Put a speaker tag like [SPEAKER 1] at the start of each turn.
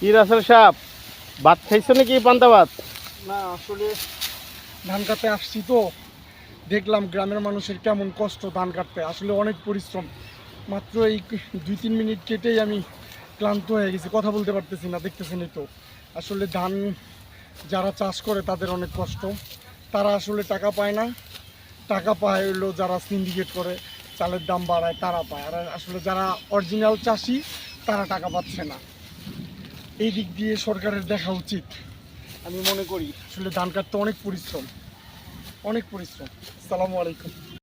[SPEAKER 1] কি রাসেল সাহেব ভাত খাইছো নাকি পান্তা ভাত?
[SPEAKER 2] না, আসলে ধান কাটতে আসছি তো। দেখলাম গ্রামের মানুষের কেমন কষ্ট ধান কাটতে। আসলে অনেক পরিশ্রম। মাত্র এই দুই তিন মিনিট কেটেই আমি ক্লান্ত হয়ে গেছি। কথা বলতে পারতেছি না, দেখতেছেনই তো। আসলে ধান যারা চাষ করে তাদের অনেক কষ্ট। তারা আসলে টাকা পায় না। টাকা পায় হলো যারা সিন্ডিকেট করে, চালের দাম বাড়ায়, তারা পায়। আর আসলে যারা অরিজিনাল চাষি, তারা টাকা পাচ্ছে না। এই দিক দিয়ে সরকারের দেখা উচিত। আমি মনে করি, আসলে ধান কাটতে অনেক পরিশ্রম। অনেক পরিশ্রম। সালামু আলাইকুম।